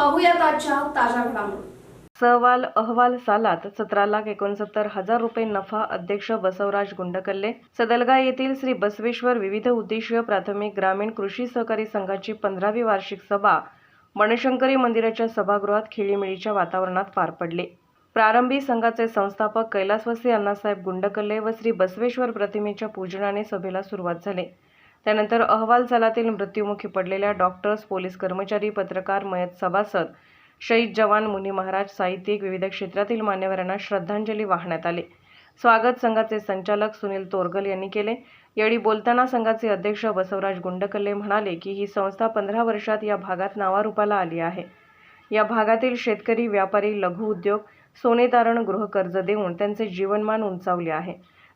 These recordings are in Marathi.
पाहूयात आजच्या ताज्या घडामोडी. सहवाल अहवाल सालात सतरा लाख एकोणसत्तर हजार रुपये नफा अध्यक्ष बसवराज गुंडकल्ले सदलगा येथील श्री बसवेश्वर विविध उद्देशीय प्राथमिक ग्रामीण कृषी सहकारी संघाची पंधरावी वार्षिक सभा बनशंकरी मंदिराच्या सभागृहात खिळीमिळीच्या वातावरणात पार पडली. प्रारंभी संघाचे संस्थापक कैलासवासी अण्णासाहेब गुंडकल्ले व श्री बसवेश्वर प्रतिमेच्या पूजनाने सभेला सुरुवात झाली. त्यानंतर अहवाल सालातील मृत्युमुखी पडलेल्या डॉक्टर्स पोलीस कर्मचारी पत्रकार मयत सभासद शहीद जवान मुनी महाराज साहित्यिक विविध क्षेत्रातील मान्यवरांना श्रद्धांजली वाहण्यात आली. स्वागत संघाचे संचालक सुनील तोरगल यांनी केले. यावेळी बोलताना संघाचे अध्यक्ष बसवराज गुंडकल्ले म्हणाले की ही संस्था पंधरा वर्षात या भागात नावारूपाला आली आहे. या भागातील शेतकरी व्यापारी लघु उद्योग सोने तारण गृहकर्ज देऊन त्यांचे जीवनमान उंचावले आहे.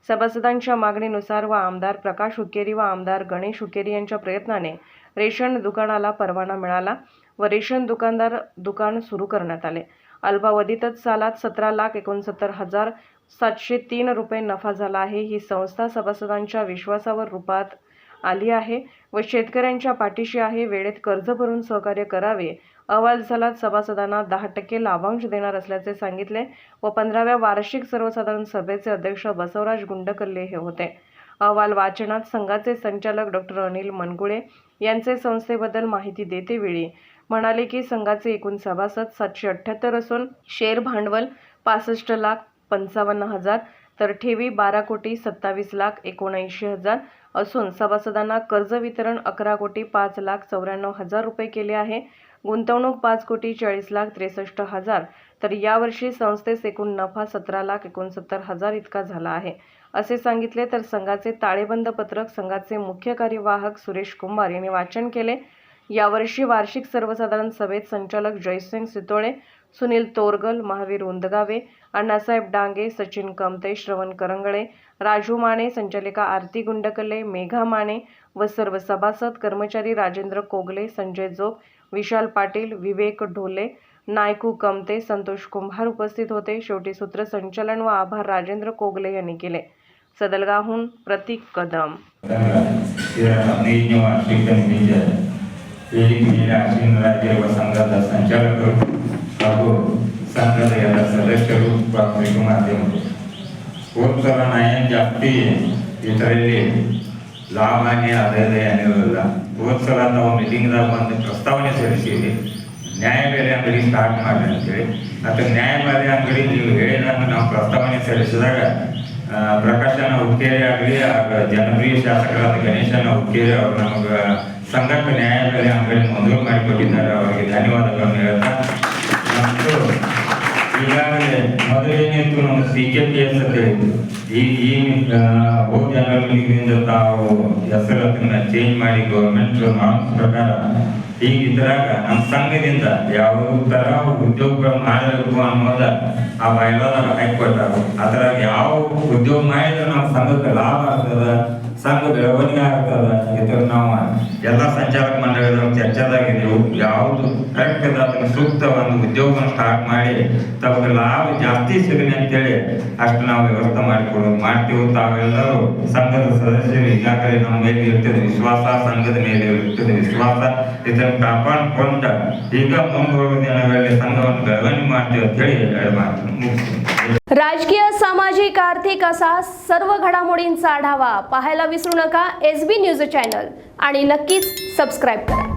सभासदांच्या मागणीनुसार व आमदार प्रकाश हुकेरी व आमदार गणेश हुकेरी यांच्या प्रयत्नाने रेशन दुकानाला परवाना मिळाला व रेशन दुकानदार दुकान सुरू करण्यात आले. अल्पावधीतच सालात सतरा लाख एकोणसत्तर हजार सातशे तीन रुपये नफा झाला आहे. ही संस्था सभासदांच्या विश्वासावर रूपात आली आहे. व शेतकऱ्यांच्या पाठीशी आहे. वेळेत कर्ज भरून सहकार्य करावे. अहवाल सालात सभासदांना दहा टक्के लाभांश देणार असल्याचे सांगितले व पंधराव्या वार्षिक सर्वसाधारण सभेचे अध्यक्ष बसवराज गुंडकल्ले हे होते. अहवाल वाचनात संघाचे संचालक डॉक्टर अनिल मनगुळे यांचे संस्थेबद्दल माहिती देतेवेळी म्हणाले की संघाचे एकूण सभासद सातशे अठ्ठ्याहत्तर असून शेअर भांडवल पासष्ट लाख पंचावन्न हजार तर ठेवी बारा कोटी सत्तावीस लाख एकोणऐंशी हजार असून सभासदांना कर्ज वितरण अकरा कोटी पाच लाख चौऱ्याण्णव हजार रुपये केले आहे. गुंतवणूक पाच कोटी चाळीस लाख त्रेसष्ट हजार. तर यावर्षी संस्थेस एकूण नफा सतरा लाख एकोणसत्तर हजार इतका झाला आहे. असे सांगितले तर संघाचे ताळेबंद पत्रक संघाचे मुख्य कार्यवाहक सुरेश कुंभार यांनी वाचन केले. यावर्षी वार्षिक सर्वसाधारण सभेत संचालक जयसिंग सितोळे सुनील तोरगल महावीर उंदगावे अण्णासाहेब डांगे सचिन कमते श्रवण करंगळे राजू माने संचालिका आरती गुंडकले मेघा माने व सर्व सभासद कर्मचारी राजेंद्र कोगले संजय जोग विशाल पाटील विवेक ढोले नायकू कमते संतोष कुंभार उपस्थित होते. शेवटी सूत्रसंचालन व आभार राजेंद्र कोगले यांनी केले. सदलगाहून प्रतीक कदम. ವೇದಿಕೆ ಮೇಲೆ ಆಸೀನರಾಗಿರುವ ಸಂಘದ ಸಂಚಾಲಕರು ಹಾಗೂ ಸಂಘದ ಎಲ್ಲ ಸದಸ್ಯರು ಪ್ರಾಥಮಿಕ ಮಾಧ್ಯಮರು ಹೋದ ಸಲ ನಾ ಏನು ಜಾಸ್ತಿ ಇದರಲ್ಲಿ ಲಾಭ ಹಾನಿ ಅದೇ ಏನಿರಲಿಲ್ಲ ಹೋದ ಸಲ ನಾವು ಮೀಟಿಂಗ್ದಾಗ ಒಂದು ಪ್ರಸ್ತಾವನೆ ಸಲ್ಲಿಸಿವಿ ನ್ಯಾಯಬೆಲೆ ಅಂಗಡಿ ಸ್ಟಾರ್ಟ್ ಮಾಡಿ ಅಂತೇಳಿ. ಮತ್ತು ನ್ಯಾಯಬೆಲೆ ಅಂಗಡಿ ನೀವು ಹೇಳಿದಾಗ ನಾವು ಪ್ರಸ್ತಾವನೆ ಸಲ್ಲಿಸಿದಾಗ ಆ, ಪ್ರಕಾಶನ ಹುಕ್ಕೇರಿ ಆಗಲಿ ಜನಪ್ರಿಯ ಶಾಸಕರಾದ ಗಣೇಶನ ಹುಕ್ಕೇರಿ ಅವರು ನಮಗೆ ಸಂಘಕ್ಕೆ ನ್ಯಾಯಾಲಯ ಅಂಗಡಿ ಮಂಜೂರು ಮಾಡಿಕೊಟ್ಟಿದ್ದಾರೆ. ಅವರಿಗೆ ಧನ್ಯವಾದಗಳನ್ನು ಹೇಳ್ತಾ ಈಗಾಗಲೇ ಮೊದಲೇನಿತ್ತು ನಮ್ಮ ಸಿ ಕೆ ಪಿ ಎಸ್ ಅಂತ ಹೇಳಿದ್ರು ಈ ಈ ಮೀಟಿಂಗ್ನಿಂದ ತಾವು ಹೆಸರನ್ನ ಚೇಂಜ್ ಮಾಡಿ ಗೌರ್ಮೆಂಟ್ ನಾರ್ಮ್ಸ್ ಪ್ರಕಾರ ಹೀಗಿದ್ರಾಗ ನಮ್ಮ ಸಂಘದಿಂದ ಯಾವ ತರ ಉದ್ಯೋಗಗಳು ಮಾಡಬೇಕು ಅನ್ನೋದ ಆ ಬಯಲಾದಾಗ ಹಾಕಿಕೊಟ್ಟಾರ ಅದ್ರಾಗ ಯಾವ ಉದ್ಯೋಗ ಮಾಡಿದ್ರೆ ನಮ್ಮ ಸಂಘಕ್ಕೆ ಲಾಭ ಆಗ್ತದ, ಸಂಘ ಬೆಳವಣಿಗೆ ಆಗ್ತದ ಸೂಕ್ತ ಒಂದು ಉದ್ಯೋಗವನ್ನು ಸ್ಟಾರ್ಟ್ ಮಾಡಿ ತಮಗೆ ಲಾಭ ಜಾಸ್ತಿ ಸಿಗಲಿ ಅಂತೇಳಿ ಅಷ್ಟು ನಾವು ವ್ಯವಸ್ಥೆ ಮಾಡಿಕೊಡೋದು ಮಾಡ್ತೀವಿ ತಾವೆಲ್ಲರೂ ಸಂಘದ ಸದಸ್ಯರು ಈಗಾಗಲೇ ನಮ್ಮ ಮೇಲೆ ಇರ್ತದೆ ವಿಶ್ವಾಸ ಸಂಘದ ಮೇಲೆ ಇರ್ತದೆ ವಿಶ್ವಾಸ ಇದನ್ನು ಕಾಪಾಡಿಕೊಂಡ ಈಗ ಮುಂದುವರೆದ ದಿನಗಳಲ್ಲಿ ಸಂಘವನ್ನು ಬೆಳವಣಿಗೆ ಮಾಡ್ತೀವಿ ಅಂತ ಹೇಳಿ ಎರಡು ಮಾತು ಮುಗಿಸ್ತೀನಿ राजकीय सामाजिक आर्थिक असा सर्व घडामोडींचा आढावा पाहायला विसरू नका एस बी न्यूज चॅनल आणि नक्कीच सबस्क्राईब करा